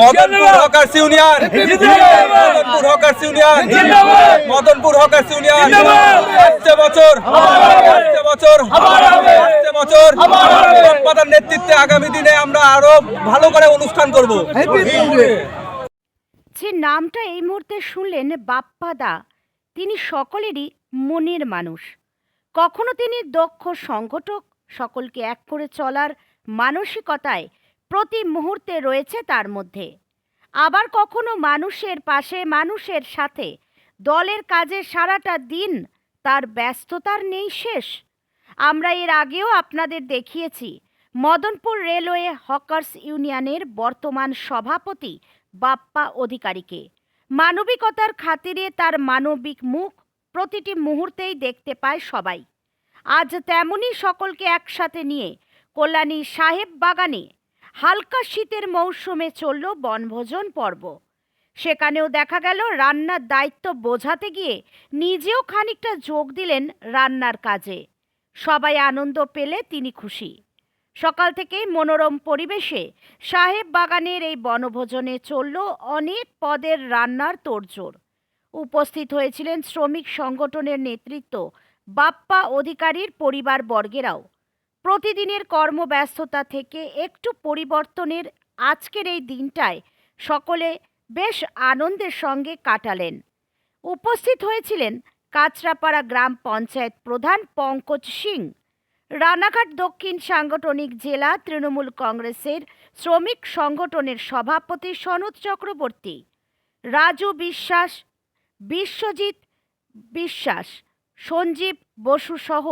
Madanpur hawkers union Madanpur hawkers union Madanpur hawkers union আসছে বছর। আসছে বছর। আসছে বছর। বাপ্পাদার নেতৃত্বে আগামী দিনে আমরা আরও ভালো করে অনুষ্ঠান করব। যে নামটা এই মুহূর্তে শুনলেন বাপ্পাদা তিনি সকলেরই মনের মানুষ। কখনো তিনি দক্ষ সংগঠক সকলকে এক করে চলার মানসিকতায় প্রতি মুহূর্তে রয়েছে তার মধ্যে। আবার কখনো মানুষের পাশে, মানুষের সাথে। দলের কাজে সারাটা দিন তার ব্যস্ততার নেই শেষ। আমরা এর আগেও আপনাদের দেখিয়েছি, মদনপুর রেলওয়ে হকার্স ইউনিয়নের বর্তমান সভাপতি বাপ্পা অধিকারীকে। মানবিকতার খাতিরে তার মানবিক মুখ প্রতিটি মুহূর্তেই দেখতে পায় সবাই। আজ তেমনই সকলকে একসাথে নিয়ে কল্যাণী সাহেব বাগানে হালকা শীতের মৌসুমে চলল বনভোজন পর্ব। সেখানেও দেখা গেল রান্নার দায়িত্ব বোঝাতে গিয়ে নিজেও খানিকটা যোগ দিলেন রান্নার কাজে। সবাই আনন্দ পেলে তিনি খুশি। সকাল থেকেই মনোরম পরিবেশে সাহেব বাগানের এই বনভোজনে চলল অনেক পদের রান্নার তোড়জোড়। উপস্থিত হয়েছিলেন শ্রমিক সংগঠনের নেতৃত্ব, বাপ্পা অধিকারীর পরিবার বর্গেরাও প্রতিদিনের কর্মব্যস্ততা থেকে একটু পরিবর্তনের আজকের এই দিনটায় সকলে বেশ আনন্দের সঙ্গে কাটালেন। উপস্থিত হয়েছিলেন কাঁচরাপাড়া গ্রাম পঞ্চায়েত প্রধান পঙ্কজ সিং। রানাঘাট দক্ষিণ সাংগঠনিক জেলা তৃণমূল কংগ্রেসের শ্রমিক সংগঠনের সভাপতি সনৎ চক্রবর্তী, রাজু বিশ্বাস, বিশ্বজিৎ বিশ্বাস, সঞ্জীব বসু সহ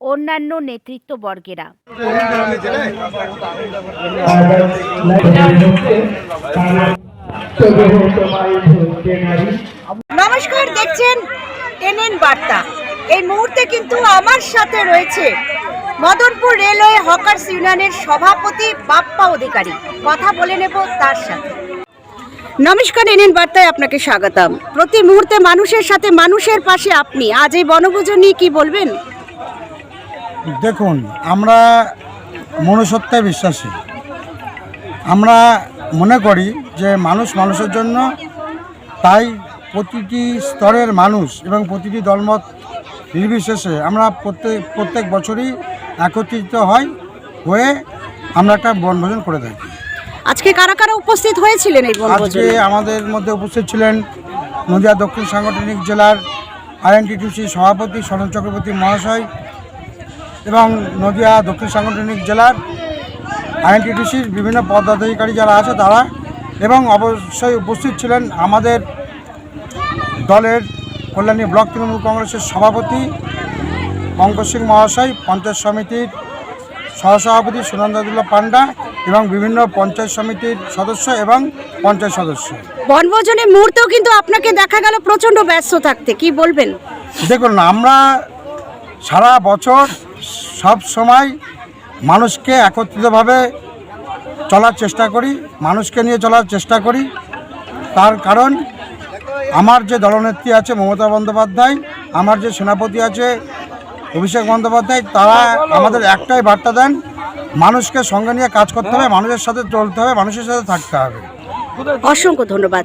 অন্যান্য নেতৃত্ববর্গেরা। নমস্কার, দেখছেন এনএন বার্তা। এই মুহূর্তে কিন্তু আমার সাথে রয়েছে মদনপুর রেলওয়ে হকার্স ইউনিয়নের সভাপতি বাপ্পা অধিকারী। কথা বলে নেব তার সাথে। নমস্কার এনএন বার্তায় আপনাকে স্বাগতম। প্রতি মুহূর্তে মানুষের সাথে মানুষের পাশে আপনি। আজ এই বনভোজন নিয়ে কি বলবেন? দেখুন আমরা মনুষ্যত্বে বিশ্বাসী। আমরা মনে করি যে মানুষ মানুষের জন্য তাই প্রতিটি স্তরের মানুষ এবং প্রতিটি দলমত নির্বিশেষে আমরা প্রত্যেক প্রত্যেক বছরই একত্রিত হয় হয়ে আমরা একটা বনভোজন করে থাকি। আজকে কারা কারা উপস্থিত হয়েছিলেন এই আজকে আমাদের মধ্যে উপস্থিত ছিলেন নদিয়া দক্ষিণ সাংগঠনিক জেলার আইএনটিটিউসি সভাপতি শরণ চক্রবর্তী মহাশয় এবং নদিয়া দক্ষিণ সাংগঠনিক জেলার আইএনটিটিউসির বিভিন্ন পদাধিকারী যারা আছে তারা এবং অবশ্যই উপস্থিত ছিলেন আমাদের দলের কল্যাণী ব্লক তৃণমূল কংগ্রেসের সভাপতি পঙ্কজ সিং মহাশয় পঞ্চায়েত সমিতির সহসভাপতি সুনন্দাদুল্লাহ পান্ডা এবং বিভিন্ন পঞ্চায়েত সমিতির সদস্য এবং পঞ্চায়েত সদস্য। বনভোজনের মুহূর্তেও কিন্তু আপনাকে দেখা গেল প্রচণ্ড ব্যস্ত থাকতে কি বলবেন? দেখুন আমরা সারা বছর সব সময় মানুষকে একত্রিতভাবে চলার চেষ্টা করি, মানুষকে নিয়ে চলার চেষ্টা করি। তার কারণ, আমার যে দলনেত্রী আছে মমতা বন্দ্যোপাধ্যায়, আমার যে সেনাপতি আছে অভিষেক বন্দ্যোপাধ্যায়, তারা আমাদের একটাই বার্তা দেন, মানুষকে সঙ্গে নিয়ে কাজ করতে হবে, মানুষের সাথে চলতে হবে, মানুষের সাথে থাকতে হবে। অসংখ্য ধন্যবাদ।